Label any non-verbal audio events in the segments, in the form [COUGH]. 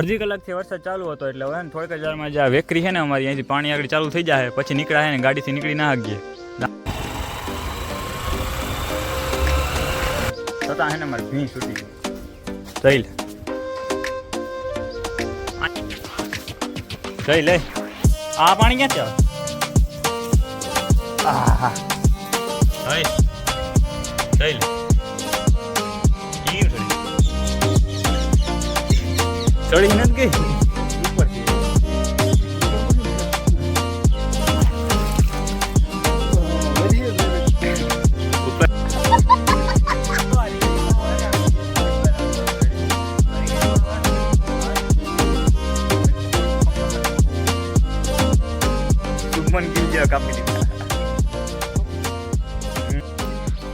અડધી કલાકથી વરસાદ ચાલુ હતો એટલે હવે થોડીક હજારમાં જે આ વેકરી છે ને અમારી અહીંથી પાણી આગળ ચાલુ થઈ જાય પછી નીકળ્યા ને ગાડીથી નીકળી ના શકીએ. છતાં છે ને મારી ભીં છૂટી જઈ લે. જઈ લે. આ પાણી ક્યાંથી છે? જઈ. જઈ લે. ચડી નથી ગઈ.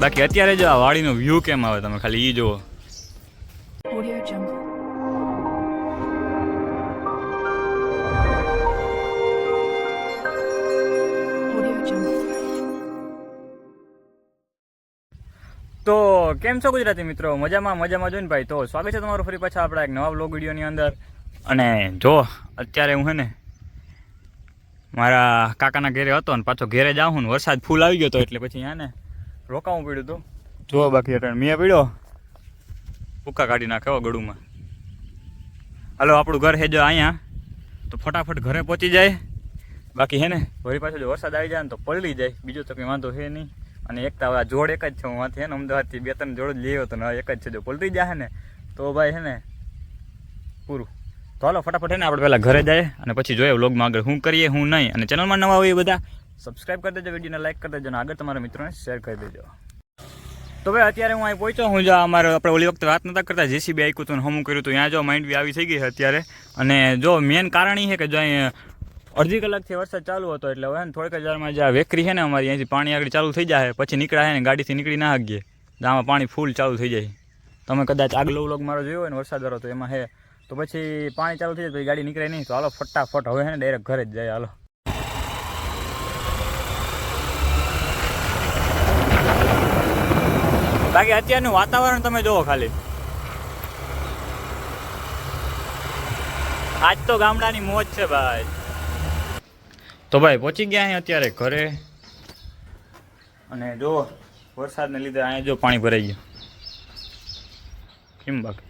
બાકી અત્યારે જો આ વાડીનો વ્યૂ કેમ આવે તમે ખાલી ઈ જુઓ. કેમ છો ગુજરાતી મિત્રો? મજામાં મજામાં જોઈને ભાઈ. તો સ્વાગત છે તમારું ફરી પાછા આપણા એક નવા બ્લોગ વિડીયોની અંદર. અને જો, અત્યારે હું હે ને મારા કાકાના ઘેરે હતો ને પાછો ઘેરે જાઉં ને, વરસાદ ફૂલ આવી ગયો હતો એટલે પછી અહીંયા ને રોકાવું પડ્યું હતું. જો બાકી અત્યારે મેં પીડ્યો? ભૂકા કાઢી નાખે હો ગળુમાં. હાલો, આપણું ઘર હે જો અહીંયા. તો ફટાફટ ઘરે પહોંચી જાય. બાકી હે ને વળી પાછો જો વરસાદ આવી જાય ને તો પલળી જાય. બીજો તો કંઈ વાંધો છે નહીં. અને એક તો જોડ એક જ છે, હું વાંથી હે ને અમદાવાદથી બે ત્રણ જોડ જ હતો ને એક જ છે, જો પલટી જાય ને, તો ભાઈ હે ને પૂરું. તો હાલો, ફટાફટ હે ને આપણે પહેલાં ઘરે જઈએ અને પછી જોઈએ વ્લોગમાં આગળ શું કરીએ હું નહીં. અને ચેનલમાં નવા હોય એ બધા સબસ્ક્રાઈબ કરી દેજો, વિડીયોને લાઈક કરી દેજો અને આગળ તમારા મિત્રોને શેર કરી દેજો. તો ભાઈ, અત્યારે હું અહીં પહોંચ્યો હું જો અમારે આપણે ઓલી વખતે વાત નતા કરતા, જેસીબી આઈકું હતું હું કર્યું હતું, ત્યાં જો માઇન્ડ બી આવી થઈ ગઈ છે અત્યારે. અને જો મેન કારણ એ છે કે જો અહીં અડધી કલાકથી વરસાદ ચાલુ હતો એટલે હવે થોડીક હજારમાં જે આ વેકરી છે ને અમારી, અહીંથી પાણી આગળ ચાલુ થઈ જાય, પછી નીકળાય ને ગાડીથી નીકળી ના શકીએ. આમાં પાણી ફૂલ ચાલુ થઈ જાય. તમે કદાચ આગલો વ્લોગ મારો જોયો હોય ને વરસાદ વાળો, તો એમાં હે. તો પછી પાણી ચાલુ થઈ જાય પછી ગાડી નીકળે નહીં. તો હાલો ફટાફટ, હવે છે ને ડાયરેક્ટ ઘરે જ જાય, હાલો. બાકી અત્યારનું વાતાવરણ તમે જુઓ ખાલી. આજ તો ગામડાની મોજ છે ભાઈ. તો ભાઈ પહોંચી ગયા અહીં અત્યારે ઘરે. અને જો વરસાદને લીધે અહીંયા જો પાણી ભરાઈ ગયું. કેમ બાકી?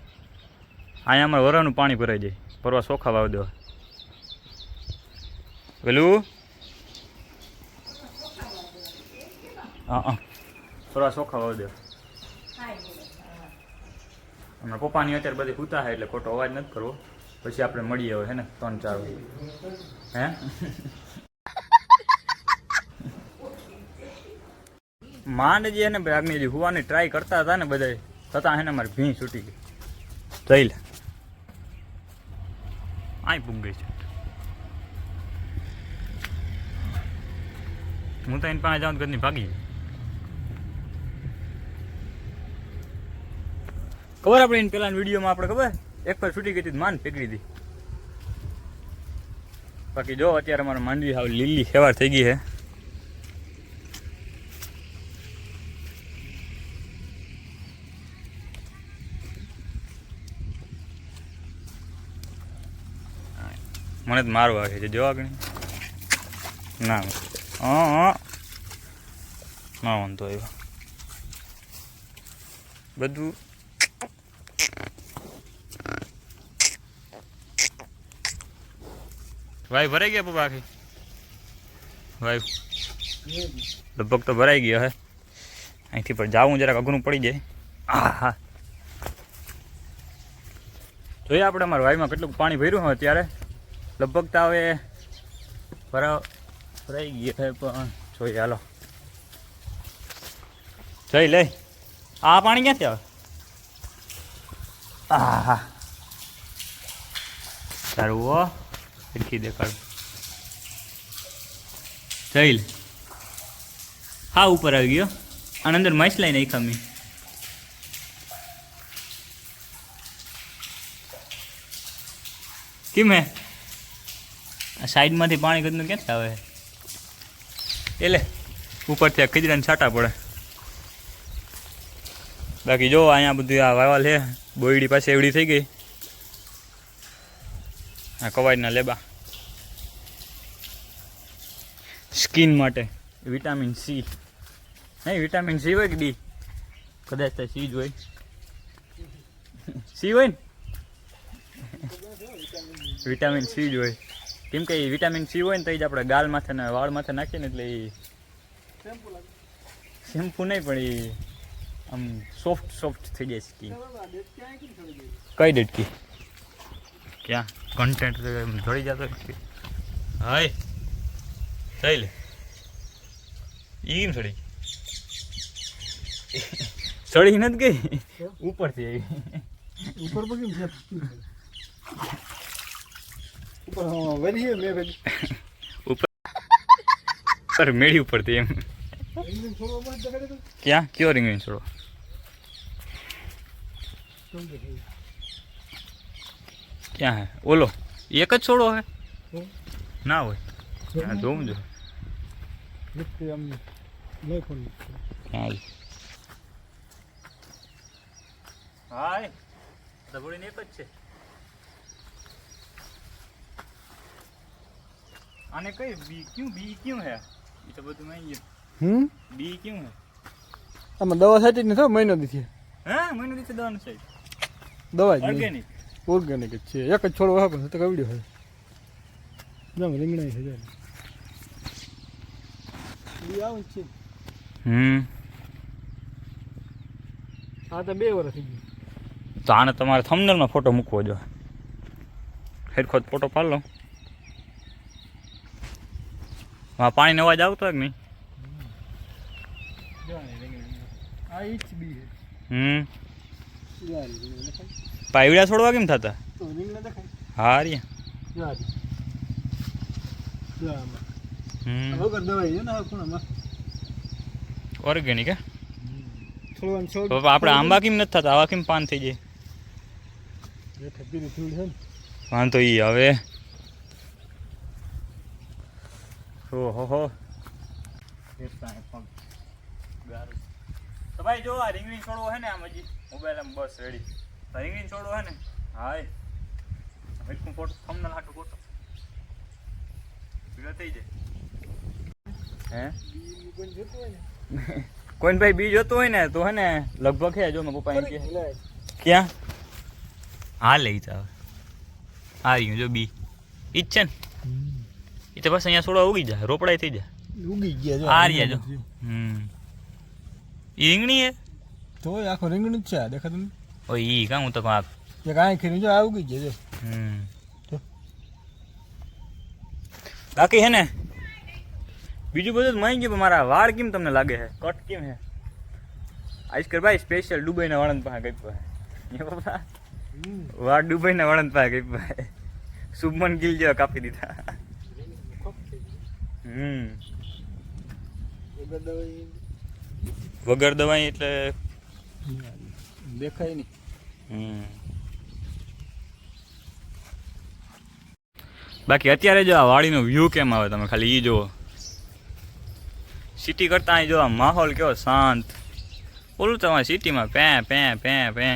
અહીંયા અમારે વરાનું પાણી ભરાઈ જાય. પરવા સોખા વાવ દેવા. પેલું હા પરવા સોખા વાવ દેવા. હમણાં પપ્પાની અત્યારે બધી પૂતા છે એટલે ખોટો અવાજ નથી કરવો. પછી આપણે મળીએ હવે, હે ને? ત્રણ ચાર હે? માંડ જે ને જે હુવાની ટ્રાય કરતા હતા ને બધા છતાં હે ને મારી ભીં છૂટી ગઈ. જઈ લે. આય પૂગ ગઈ છે. હું તો એની પાસે જાઉં તો ભાગી. ખબર આપણે એને પેલા વિડીયોમાં આપણે ખબર? એક પર છૂટી ગઈ હતી માન પીકડી હતી બાકી જો અત્યારે મારે માંડવી હાવ લીલી સેવાર થઈ ગઈ છે. મને તો મારવા છે. જો આગળ ના. હા ના વાંધો આવ્યો. બધું ભાઈ ભરાઈ ગયા પપ્પા આખી? ભાઈ, લગભગ તો ભરાઈ ગયો હે. અહીંથી પણ જાવું જરાક અઘરું પડી જાય. હા હા. જોઈએ આપણે અમારા વાઈમાં કેટલું પાણી ભર્યું હોય ત્યારે લગભગ તો હવે ભરાવ ભરાઈ ગયો પણ જોઈએ હાલો. જઈ લઈ આ પાણી ક્યાંથી આવે? આ હા સારું હો ખિડકી દેખાડ. જઈ હા, ઉપર આવી ગયો. અને અંદર મસ લાઈ નાખી મેં. કેમ હે? આ સાઈડમાંથી પાણી કદનું ક્યાંથી આવે? એટલે ઉપરથી આ ખીજડાને છાંટા પડે. બાકી જો અહીંયા બધું આ વાવાલ છે. બોયડી પાસે એવડી થઈ ગઈ. આ કવાયના લેબા. સ્કિન માટે વિટામિન સી. નહીં, વિટામિન સી હોય કે ડી? કદાચ તો સી જ હોય. સી હોય ને? વિટામિન સી જ હોય. કેમ કે વિટામિન સી હોય ને તો એ જ આપણે ગાલ માથે ને વાળ માથે નાખીએ ને એટલે એ શેમ્પુ નહીં પણ એ આમ સોફ્ટ સોફ્ટ થઈ જાય સ્કીન કઈ ડેટકી ક્યાં? કન્ટેન્ટ જોડી જતો હાય. થઈ લે એ કેમ સડી સડી નથી ગઈ? ઉપરથી આવી. ઉપર પર કેમ છે ઉપર હા વરી હે મેં વરી ઉપર મેળી ઉપરથી એમ એમને થોડો મત દેખાડે તો ક્યાં કયો રીંગણી છોડો કેમ દેખાય ક્યાં હે ઓલો એક જ છોડો હે હમ. ના હોય હા જોવું જો લીધે આમ નહીં ફોન હાલ હાય દબોડીને એક જ છે આને કઈ બી ક્યું બી ક્યું હે? એ તો બધું મેં હમ? બી ક્યું હે? આમાં દવા સાચી નથી થયો મહિનો દીથી હા? મને દીધું દવાનું છે દવા ઓર્ગેનિક ઓર્ગેનિક જ છે. એક જ છોડો હા પણ તો કવડ્યો હોય જામ રીંગણા છે જાય બી આવે છે. હમ. આ તો બે વર્ષ થઈ ગયું. તો આને તમારે થંબનેલમાં ફોટો મૂકવો જો. હેરખો ફોટો પાડ લો. હા પાણીનો અવાજ આવતો કે નહીં? હમ. પાઈવડા છોડવા કેમ થતા? હા? રે ઓર્ગેનિક આપણે આંબા કેમ નથી થતા? આવા કેમ પાન થઈ જાય? વાંધો ઈ હવે. હો હો હો તો ભાઈ જો આ રીંગણી છોડવો હે ને આમ હજી મોબાઈલ આમ બસ રેડી રીંગણી છોડવો હે ને? હાય. હરખું ફોટો થંબનેલ હાટું ફોટો પીળો થઈ જાય. હે? બી કોઈ જતું હોય ને કોઈને ભાઈ બી જોતું હોય ને તો હે ને લગભગ હે જો મારા પપ્પા એમ કે. લે ક્યાં? હા લઈ જાવ આ રહ્યું જો બી. ઈચ્છે છે ને? એ તો બસ અહીંયા છોડવા ઉગી જાય રોપડાય થઈ જાય. ઉગી ગયા જો આ રહ્યા જો હમ. ઈ રીંગણી હે તો એ આખો રીંગણું જ છે આ દેખાતું નથી? ઓય ઈ કાં હું તો કાં એક આંખ ખીરી જો આ ઉગી ગયા જો હમ. તો? બાકી હે ને બીજું બધું તો માઈ ગયું પણ મારા વાળ કેમ તમને લાગે છે? કટ કેમ હે આઈસ્કર ભાઈ સ્પેશિયલ દુબઈના વાળંદ પાસે ગઈ પાસે એ બાપા? વાળ દુબઈના વાળંદ પાસે ગઈ પાસે શુભમન ગિલ જેવા કાપી દીધા. હમ. વગર દવાઈ એટલે દેખાય નહીં. હમ. બાકી અત્યારે જો આ વાડીનો વ્યૂ કેમ આવે તમે ખાલી ઈ જુઓ. સિટી કરતા અહીં જો આ માહોલ કેવો શાંત. ઓલું તમારે સિટીમાં પે પે પે પે.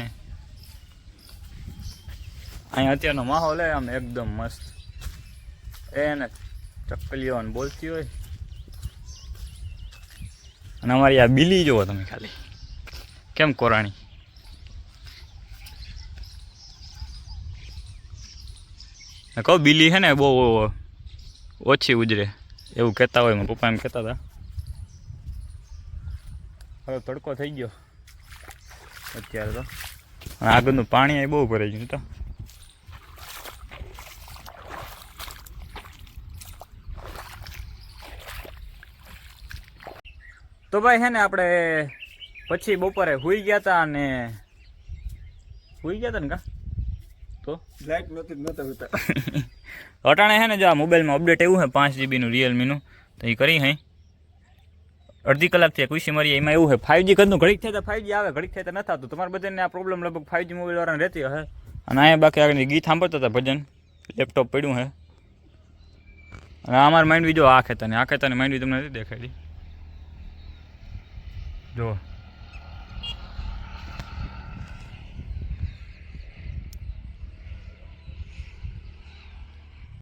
અહીં અત્યારનો માહોલ હે આમ એકદમ મસ્ત. એને ચકલીઓ બોલતી હોય. અને અમારી આ બિલી જુઓ તમે ખાલી. કેમ કોરાણી? કહો બિલી છે ને બહુ ઓછી ઉજરે. એવું કહેતા હોય પપ્પા એમ કહેતા હતા. હવે તડકો થઈ ગયો. અત્યારે તો. આગળનું પાણી બહુ ભરાઈ ગયું તો. તો ભાઈ છે ને આપણે પછી બપોરે હુઈ ગયા હતા અને હુઈ ગયા હતા ને કા? તો? લાઈટ નહોતી નહોતા હોતા. [LAUGHS] અટાણે છે ને જો આ મોબાઈલમાં અપડેટ એવું છે પાંચ જીબીનું રિયલમીનું તો એ કરી હે. અડધી કલાક થયા ખુશી મરી એમાં એવું છે ફાઇવજી કદનું ઘડીક થાય તો ફાઇવજી આવે ઘડીક થાય તો ન થતું તમારા બધાને આ પ્રોબ્લેમ લગભગ ફાઇવજી મોબાઈલ વાળાને રહેતી હે અને અહીંયા બાકી આગળ ગીત સાંભળતા હતા ભજન લેપટોપ પડ્યું હે. અને અમારા માઇન્ડ બીજો આખે આ આખે આ ખેતાની માઇન્ડ બી તમને નથી દેખાડી જો